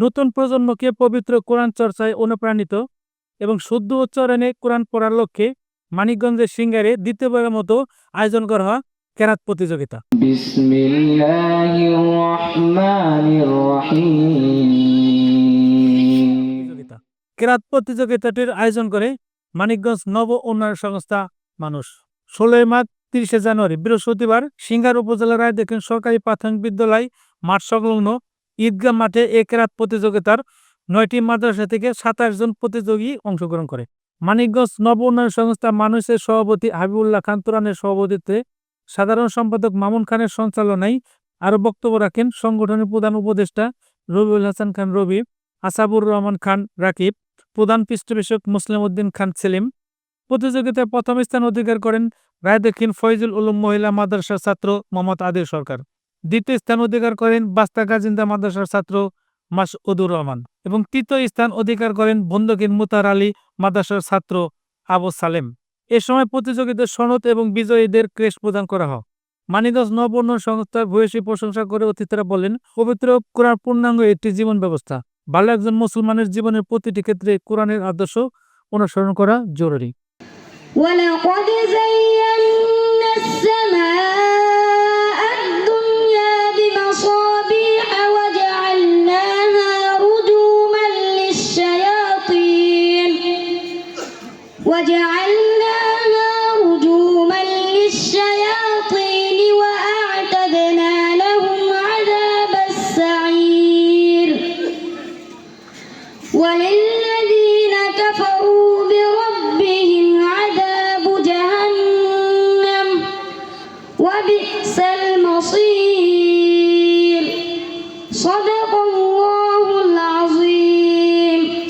নতুন প্রজন্মকে পবিত্র কোরআন চর্চায় অনুপ্রাণিত এবং শুদ্ধ উচ্চারণে কোরআন পড়ার লক্ষ্যে মানিকগঞ্জের সিঙ্গারে দ্বিতীয়বারের মতো আয়োজন করা হয় কেরাত প্রতিযোগিতা। কেরাত প্রতিযোগিতাটির আয়োজন করে মানিকগঞ্জ নব উন্নয়ন সংস্থা মানুষ। ষোলোই মার্চ তিরিশে জানুয়ারি বৃহস্পতিবার সিঙ্গার উপজেলার রায় দেখেন সরকারি প্রাথমিক বিদ্যালয় মাঠ সংলগ্ন ঈদগাহ মাঠে এ কেরাত প্রতিযোগিতার নয়টি মাদ্রাসা থেকে সাতাশ জন প্রতিযোগী অংশগ্রহণ করে। মানিকগঞ্জ নব উন্নয়ন সংস্থা মানুষের সভাপতি হাবিবুল্লাহ খান তুরানের সভাপতিত্বে সাধারণ সম্পাদক মামুন খানের সঞ্চালনায় আরও বক্তব্য রাখেন সংগঠনের প্রধান উপদেষ্টা রবিউল হাসান খান রবি, আসাবুর রহমান খান রাকিব, প্রধান পৃষ্ঠপোষক মুসলিম উদ্দিন খান সেলিম। প্রতিযোগিতায় প্রথম স্থান অধিকার করেন রায় দক্ষিণ ফয়জুল উলুম মহিলা মাদ্রাসার ছাত্র মোহাম্মদ আদিল সরকার। দ্বিতীয় স্থান অধিকার করেন বাস্তা গাজিন্দা মাদ্রাসার ছাত্র মাসউদুর রহমান এবং তৃতীয় স্থান অধিকার করেন বন্দকিন মুতার আলী মাদ্রাসার ছাত্র আবু সালেম। এ সময় প্রতিযোগিতার সনদ এবং বিজয়ীদের ক্রেশ প্রদান করা হয়। মানিকগঞ্জ নবর্ণ সংস্থার ভূয়সী প্রশংসা করে অতিথিরা বলেন, পবিত্র কোরআন পূর্ণাঙ্গ একটি জীবন ব্যবস্থা। ভালো একজন মুসলমানের জীবনের প্রতিটি ক্ষেত্রে কোরআনের আদর্শ অনুসরণ করা জরুরি। وجعلناها رجوما للشياطين وأعتدنا لهم عذاب السعير. وللذين كفروا بربهم عذاب جهنم وبئس المصير. صدق الله